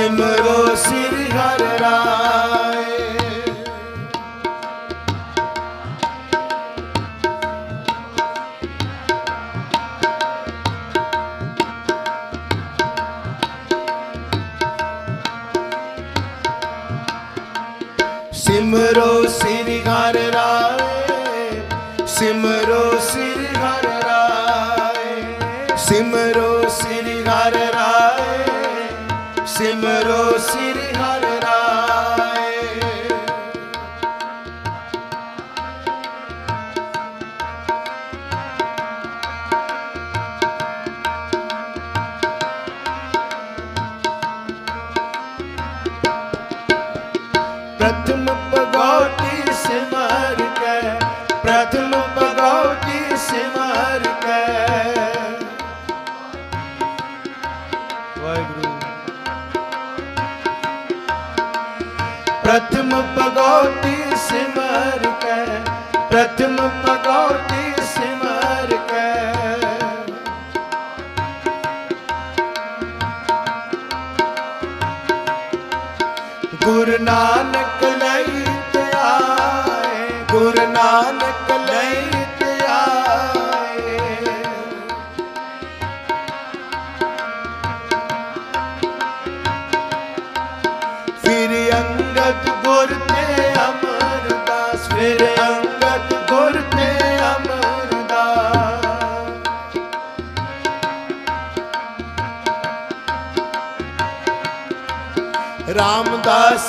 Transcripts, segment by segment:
ਸਿਮਰੋ ਸ੍ਰੀ ਹਰਿ ਰਾਏ। ਸਿਮਰੋ ਸ੍ਰੀ ਹਰਿ ਰਾਏ। ਸਿਮਰੋ ਸ੍ਰੀ ਹਰਿ ਰਾਏ। ਸਿਮਰੋ ਸ੍ਰੀ ਹਰਿ ਰਾਏ। सिमरो सिर हर राय। प्रथम पगौटी सिमर के प्रथम पगौटी सिमर के। ਪ੍ਰਥਮ ਪਗੋਟੀ ਸਿਮਰ ਕੈ, ਪ੍ਰਥਮ ਪਗੋਟੀ ਸਿਮਰ ਕੈ। ਗੁਰ ਨਾਨਕ ਲਈ ਤੇ ਆਏ, ਗੁਰ ਨਾਨਕ ਲਈ ਰਾਮਦਾਸ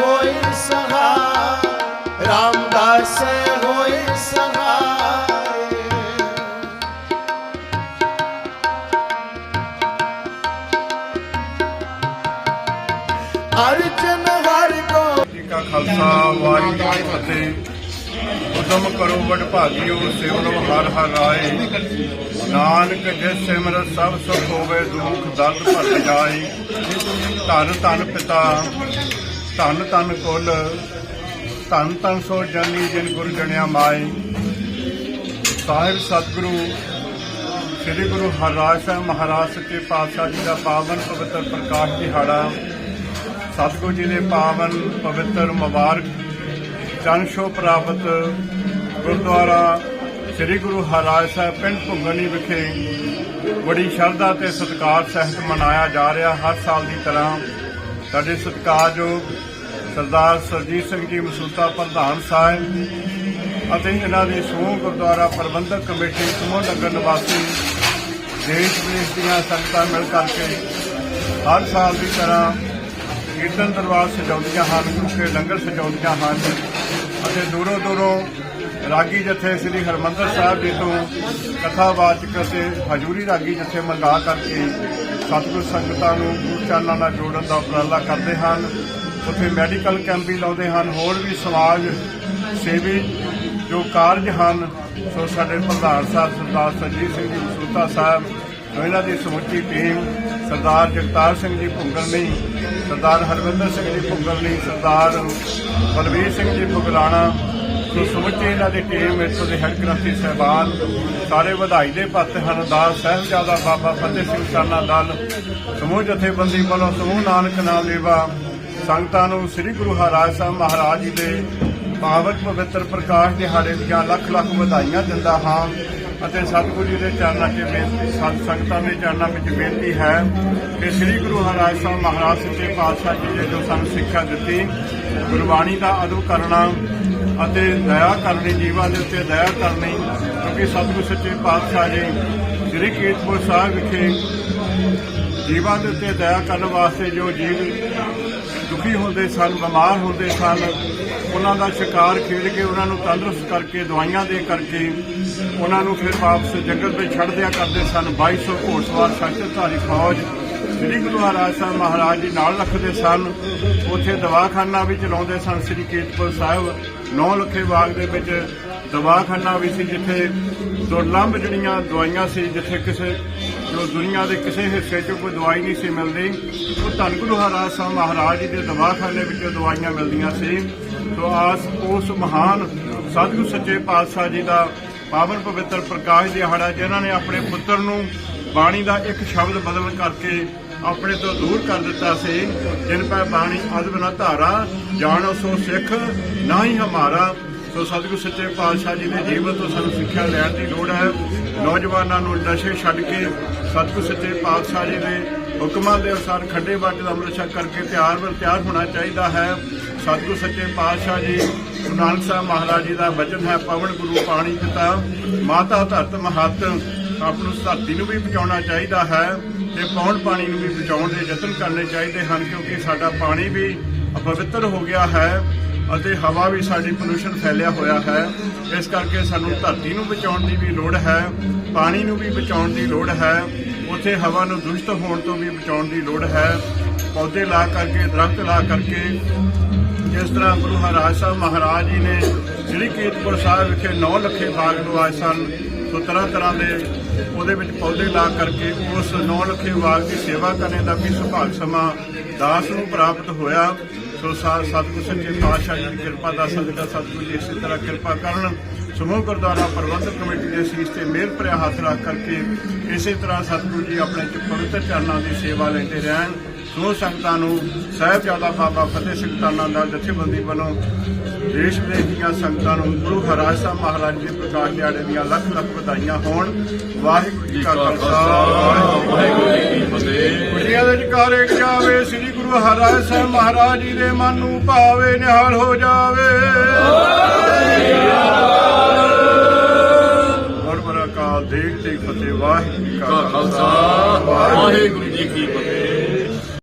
ਹੋਏ ਸਹਾय ਰਾਮਦਾਸ ਹੋਏ ਸਹਾय ਅਰਜਨ ਹਰਿ ਗੋ ਜੀ ਕਾ ਖਾਲਸਾ, ਵਾਹਿਗੁਰੂ ਜੀ ਕੀ ਫਤਿਹ। ਉਦਮ ਕਰੋ ਵਡ ਭਾਗਿਓ ਸਿਮਰੋ ਹਰ ਹਰ ਰਾਏ ਨਾਨਕ ਜਿਸ ਸਿਮਰ ਸਭ ਸੁਖ ਹੋਵੇ, ਦੁਖ ਦਰਦ ਭਟ ਜਾਏ। ਧੰਨ ਧੰਨ ਪਿਤਾ, ਧੰਨ ਧੰਨ ਕੁਲ, ਧੰਨ ਧੰਨ ਸੋ ਜਨੀ ਜਿਨ ਗੁਰ ਜਣਿਆ ਮਾਈ ਸਾਹਿਬ ਸਤਿਗੁਰੂ, ਸ੍ਰੀ ਗੁਰੂ ਹਰਰਾਜ ਸਾਹਿਬ ਮਹਾਰਾਜ ਸੱਚੇ ਪਾਤਸ਼ਾਹ ਜੀ ਦਾ ਪਾਵਨ ਪਵਿੱਤਰ ਪ੍ਰਕਾਸ਼ ਦਿਹਾੜਾ। ਸਤਿਗੁਰੂ ਜੀ ਦੇ ਪਾਵਨ ਪਵਿੱਤਰ ਮੁਬਾਰਕ ਜਨ ਸ਼ੋ ਪ੍ਰਾਪਤ ਗੁਰਦੁਆਰਾ ਸ੍ਰੀ ਗੁਰੂ ਹਰਿਰਾਜ ਸਾਹਿਬ ਪਿੰਡ ਭੁੰਗਣੀ ਵਿਖੇ ਬੜੀ ਸ਼ਰਧਾ ਤੇ ਸਤਿਕਾਰ ਸਹਿਤ ਮਨਾਇਆ ਜਾ ਰਿਹਾ ਹਰ ਸਾਲ ਦੀ ਤਰ੍ਹਾਂ। ਸਾਡੇ ਸਤਿਕਾਰਯੋਗ ਸਰਦਾਰ ਸਰਜੀਤ ਸਿੰਘ ਜੀ ਮਸੂਤਾ ਪ੍ਰਧਾਨ ਸਾਹਿਬ ਅਤੇ ਇਹਨਾਂ ਦੀ ਸਮੂਹ ਗੁਰਦੁਆਰਾ ਪ੍ਰਬੰਧਕ ਕਮੇਟੀ ਸਮੂਹ ਨਗਰ ਨਿਵਾਸੀ ਦੇਸ਼ ਵਿਦੇਸ਼ ਦੀਆਂ ਸੰਗਤਾਂ ਮਿਲ ਕਰਕੇ ਹਰ ਸਾਲ ਦੀ ਤਰ੍ਹਾਂ ਕੀਰਤਨ ਦਰਬਾਰ ਸਜਾਉਂਦੀਆਂ ਹਨ ਗੁਰੂ ਲੰਗਰ ਸਜਾਉਂਦੀਆਂ ਹਨ ਅਤੇ ਦੂਰੋਂ ਦੂਰੋਂ ਰਾਗੀ ਜਥੇ ਸ੍ਰੀ ਹਰਮੰਦਰ ਸਾਹਿਬ ਜੀ ਤੋਂ ਕਥਾਵਾਚਕ ਅਤੇ ਹਜੂਰੀ ਰਾਗੀ ਜਥੇ ਮੰਗਾ ਕਰਕੇ ਸਤਿਗੁਰ ਸੰਗਤਾਂ ਨੂੰ ਗੁਰੂ ਚਾਨਣਾ ਨਾਲ ਜੋੜਨ ਦਾ ਉਪਰਾਲਾ ਕਰਦੇ ਹਨ। ਉੱਥੇ ਮੈਡੀਕਲ ਕੈਂਪ ਵੀ ਲਾਉਂਦੇ ਹਨ, ਹੋਰ ਵੀ ਸਮਾਜ ਸੇਵੀ ਜੋ ਕਾਰਜ ਹਨ, ਸੋ ਸਾਡੇ ਪ੍ਰਧਾਨ ਸਾਹਿਬ ਸਰਦਾਰ ਸੰਜੀਤ ਸਿੰਘ ਜੀ ਮਸੂਤਾ ਸਾਹਿਬ ਇਹਨਾਂ ਦੀ ਸਮੁੱਚੀ ਟੀਮ ਸਰਦਾਰ ਜਗਤਾਰ ਸਿੰਘ ਜੀ ਭੁੰਗਲਨੀ ਸਰਦਾਰ ਹਰਵਿੰਦਰ ਸਿੰਘ ਜੀ ਭੁੰਗਲਨੀ ਸਰਦਾਰ ਬਲਵੀਰ ਸਿੰਘ ਜੀ ਭੁਗਲਾਣਾ। ਸੋ ਸਮੁੱਚੀ ਇਹਨਾਂ ਦੀ ਟੀਮ ਇੱਥੋਂ ਦੇ ਹੈਡ ਗ੍ਰੰਥੀ ਸਹਿਬਾਨ, ਸਾਰੇ ਵਧਾਈ ਦੇ ਪੱਤ ਹਨ। ਦਾਸ ਸਾਹਿਬਜ਼ਾਦਾ ਬਾਬਾ ਫਤਿਹ ਸਿੰਘ ਸਾਨਾ ਦਲ, ਸਮੂਹ ਜਥੇਬੰਦੀ ਵੱਲੋਂ ਸਮੂਹ ਨਾਨਕ ਨਾਮ ਲੇਵਾ, ਸੰਗਤਾਂ ਨੂੰ ਸ੍ਰੀ ਗੁਰੂ ਹਰਿਰਾਜ ਸਾਹਿਬ ਮਹਾਰਾਜ ਜੀ ਦੇ ਪਾਵਨ ਪਵਿੱਤਰ ਪ੍ਰਕਾਸ਼ ਦਿਹਾੜੇ ਦੀਆਂ ਲੱਖ ਲੱਖ ਵਧਾਈਆਂ ਦਿੰਦਾ ਹਾਂ। ਅਤੇ ਸਤਿਗੁਰੂ ਜੀ ਦੇ ਚਰਨਾਂ 'ਚ ਬੇਨਤੀ ਸਤ ਸੰਗਤਾਂ ਦੇ ਚਰਨਾਂ ਵਿੱਚ ਬੇਨਤੀ ਹੈ ਕਿ ਸ੍ਰੀ ਗੁਰੂ ਹਰਿਰਾਜ ਸਾਹਿਬ ਮਹਾਰਾਜ ਸੱਚੇ ਪਾਤਸ਼ਾਹ ਜੀ ਨੇ ਜੋ ਸਾਨੂੰ ਸਿੱਖਿਆ ਦਿੱਤੀ, ਗੁਰਬਾਣੀ ਦਾ ਅਦਬ ਕਰਨਾ ਅਤੇ ਦਇਆ ਕਰਨੀ, ਜੀਵਾਂ ਦੇ ਉੱਤੇ ਦਇਆ ਕਰਨੀ, ਕਿਉਂਕਿ ਸਤਿਗੁਰੂ ਸੱਚੇ ਪਾਤਸ਼ਾਹ ਜੀ ਸ੍ਰੀ ਕੀਰਤਪੁਰ ਸਾਹਿਬ ਵਿਖੇ ਜੀਵਾਂ ਦੇ ਉੱਤੇ ਦਇਆ ਕਰਨ ਵਾਸਤੇ ਜੋ ਜੀਵ ਦੁਖੀ ਹੁੰਦੇ ਸਨ, ਬਿਮਾਰ ਹੁੰਦੇ ਸਨ ਉਹਨਾਂ ਦਾ ਸ਼ਿਕਾਰ ਖੇਡ ਕੇ ਉਹਨਾਂ ਨੂੰ ਤੰਦਰੁਸਤ ਕਰਕੇ, ਦਵਾਈਆਂ ਦੇ ਕਰਕੇ ਉਹਨਾਂ ਨੂੰ ਫਿਰ ਵਾਪਸ ਜੰਗਲ ਵਿੱਚ ਛੱਡ ਦਿਆ ਕਰਦੇ ਸਨ। 2200 ਘੋੜਸਵਾਰ ਸ਼ਸਤਰਧਾਰੀ ਫੌਜ ਸ੍ਰੀ ਗੁਰੂ ਮਹਾਰਾਜ ਸਾਹਿਬ ਮਹਾਰਾਜ ਜੀ ਨਾਲ ਰੱਖਦੇ ਸਨ। ਉੱਥੇ ਦਵਾਖਾਨਾ ਵੀ ਚਲਾਉਂਦੇ ਸਨ। ਸ੍ਰੀ ਕੀਰਤਪੁਰ ਸਾਹਿਬ ਨੌ ਲੱਖੇ ਬਾਗ ਦੇ ਵਿੱਚ ਦਵਾਖਾਨਾ ਵੀ ਸੀ, ਜਿੱਥੇ ਦੁਰਲੰਭ ਜਿਹੜੀਆਂ ਦਵਾਈਆਂ ਸੀ, ਜਿੱਥੇ ਕਿਸੇ ਜੋ ਦੁਨੀਆ ਦੇ ਕਿਸੇ ਹਿੱਸੇ 'ਚ ਕੋਈ ਦਵਾਈ ਨਹੀਂ ਸੀ ਮਿਲਦੀ, ਉਹ ਧੰਨ ਗੁਰੂ ਹਰਿਰਾਜ ਸਾਹਿਬ ਮਹਾਰਾਜ ਜੀ ਦੇ ਦਵਾਖਾਨੇ ਵਿੱਚੋਂ ਦਵਾਈਆਂ ਮਿਲਦੀਆਂ ਸੀ। ਸੋ ਆਸ ਉਸ ਮਹਾਨ ਸਤਿਗੁਰੂ ਸੱਚੇ ਪਾਤਸ਼ਾਹ ਜੀ ਦਾ ਪਾਵਨ ਪਵਿੱਤਰ ਪ੍ਰਕਾਸ਼ ਦਿਹਾੜਾ, ਜਿਨ੍ਹਾਂ ਨੇ ਆਪਣੇ ਪੁੱਤਰ ਨੂੰ ਬਾਣੀ ਦਾ ਇੱਕ ਸ਼ਬਦ ਬਦਲ ਕਰਕੇ ਆਪਣੇ ਤੋਂ ਦੂਰ ਕਰ ਦਿੱਤਾ ਸੀ। ਜਿਨ ਪੈ ਬਾਣੀ ਅਦਬ ਨਾ ਧਾਰਾ, ਜਾਣੋ ਸੋ ਸਿੱਖ, ਨਾ ਹੀ ਹਮਾਰਾ। ਸੋ ਸਤਿਗੁਰੂ ਸੱਚੇ ਪਾਤਸ਼ਾਹ ਜੀ ਦੇ ਜੀਵਨ ਤੋਂ ਸਾਨੂੰ ਸਿੱਖਿਆ ਲੈਣ ਦੀ ਲੋੜ ਹੈ। ਨੌਜਵਾਨਾਂ ਨੂੰ ਨਸ਼ੇ ਛੱਡ ਕੇ ਸਤਿਗੁਰੂ ਸੱਚੇ ਪਾਤਸ਼ਾਹ ਜੀ ਦੇ ਹੁਕਮਾਂ ਦੇ ਅਨੁਸਾਰ ਖੱਡੇ ਬਾਟ ਦਾ ਅੰਮ੍ਰਿਤ ਛਕ ਕਰਕੇ ਤਿਆਰ ਬਰ ਤਿਆਰ ਹੋਣਾ ਚਾਹੀਦਾ ਹੈ। ਸਤਿਗੁਰ ਸੱਚੇ ਪਾਤਸ਼ਾਹ ਜੀ, ਗੁਰੂ ਨਾਨਕ ਸਾਹਿਬ ਮਹਾਰਾਜ ਜੀ ਦਾ ਬਚਨ ਹੈ, ਪਵਨ ਗੁਰੂ ਪਾਣੀ ਪਿਤਾ ਮਾਤਾ ਧਰਤ ਮਹੱਤ, ਆਪ ਨੂੰ ਧਰਤੀ ਨੂੰ ਵੀ ਬਚਾਉਣਾ ਚਾਹੀਦਾ ਹੈ ਤੇ ਪੌਣ ਪਾਣੀ ਨੂੰ ਵੀ ਬਚਾਉਣ ਦੇ ਯਤਨ ਕਰਨੇ ਚਾਹੀਦੇ ਹਨ, ਕਿਉਂਕਿ ਸਾਡਾ ਪਾਣੀ ਵੀ ਅਪਵਿੱਤਰ ਹੋ ਗਿਆ ਹੈ ਅਤੇ ਹਵਾ ਵੀ ਸਾਡੀ ਪੋਲੂਸ਼ਨ ਫੈਲਿਆ ਹੋਇਆ ਹੈ। ਇਸ ਕਰਕੇ ਸਾਨੂੰ ਧਰਤੀ ਨੂੰ ਬਚਾਉਣ ਦੀ ਵੀ ਲੋੜ ਹੈ, ਪਾਣੀ ਨੂੰ ਵੀ ਬਚਾਉਣ ਦੀ ਲੋੜ ਹੈ, ਉੱਥੇ ਹਵਾ ਨੂੰ ਦੂਸ਼ਿਤ ਹੋਣ ਤੋਂ ਵੀ ਬਚਾਉਣ ਦੀ ਲੋੜ ਹੈ। ਪੌਦੇ ਲਾ ਕਰਕੇ, ਦਰਖਤ ਲਾ ਕਰਕੇ ਜਿਸ ਤਰ੍ਹਾਂ ਗੁਰੂ ਮਹਾਰਾਜ ਸਾਹਿਬ ਮਹਾਰਾਜ ਜੀ ਨੇ ਸ੍ਰੀ ਕੀਰਤਪੁਰ ਸਾਹਿਬ ਵਿਖੇ 9 ਲੱਖੇ ਬਾਗ ਲਵਾਏ ਸਨ, ਸੋ ਤਰ੍ਹਾਂ ਤਰ੍ਹਾਂ ਦੇ ਉਹਦੇ ਵਿੱਚ ਪੌਦੇ ਲਾ ਕਰਕੇ ਉਸ 9 ਲੱਖੇ ਬਾਗ ਦੀ ਸੇਵਾ ਕਰਨ ਦਾ ਵੀ ਸੁਭਾਗ ਸਮਾਂ ਦਾਸ ਨੂੰ ਪ੍ਰਾਪਤ ਹੋਇਆ। ਸੋ ਸਾ- ਸਤਿਗੁਰ ਸੱਚੇ ਪਾਤਸ਼ਾਹ ਜੀ ਦੀ ਕਿਰਪਾ ਦਾ ਸਦਕਾ ਸਤਿਗੁਰ ਜੀ ਇਸੇ ਤਰ੍ਹਾਂ ਕਿਰਪਾ ਕਰਨ। ਸਮੂਹ ਗੁਰਦੁਆਰਾ ਪ੍ਰਬੰਧਕ ਕਮੇਟੀ ਦੇ ਸੀਸ ਤੇ ਮਿਹਰ ਭਰਿਆ ਹੱਥ ਰੱਖ ਕਰਕੇ ਇਸੇ ਤਰ੍ਹਾਂ ਸਤਿਗੁਰੂ ਜੀ ਆਪਣੇ ਪਵਿੱਤਰ ਚਰਨਾਂ ਦੀ ਸੇਵਾ ਲੈਂਦੇ ਰਹਿਣ। ਸੋ ਸੰਗਤਾਂ ਨੂੰ ਸਾਹਿਬਜ਼ਾਦਾ ਬਾਬਾ ਫਤਿਹ ਸਿੰਘ ਤਾਨਾ ਦਾ ਜਥੇਬੰਦੀ ਵੱਲੋਂ ਦੇਸ਼ ਵਿਦੇਸ਼ ਦੀਆਂ ਸੰਗਤਾਂ ਨੂੰ ਗੁਰੂ ਹਰਿਰਾਜ ਸਾਹਿਬ ਮਹਾਰਾਜ ਦੇ ਪ੍ਰਕਾਸ਼ ਦਿਹਾੜੇ ਦੀਆਂ ਲੱਖ ਲੱਖ ਵਧਾਈਆਂ ਹੋਣ। ਵਾਹਿਗੁਰੂ ਜੀ ਕਾ ਖਾਲਸਾ। ਵਾਹਿਗੁਰੂ ਜੀ ਕੀ ਫਤਿਹ। ਖੁਸ਼ੀਆਂ ਦੇ ਜਕਾਰੇ ਜਾਵੇ ਸ੍ਰੀ ਗੁਰੂ ਹਰਿਰਾਜ ਸਾਹਿਬ ਮਹਾਰਾਜ ਜੀ ਦੇ ਮਨ ਨੂੰ ਭਾਵੇ ਨਿਹਾਲ ਹੋ ਜਾਵੇ। ਗੁਰ ਬਰਾ ਕਾਲ ਦੇਖ ਦੇਖ ਫਤਿਹ ਵਾਹਿਗੁਰੂ ਜੀ ਕਾ ਖਾਲਸਾ। ਵਾਹਿਗੁਰੂ ਜੀ ਕੀ ਫਤਿਹ।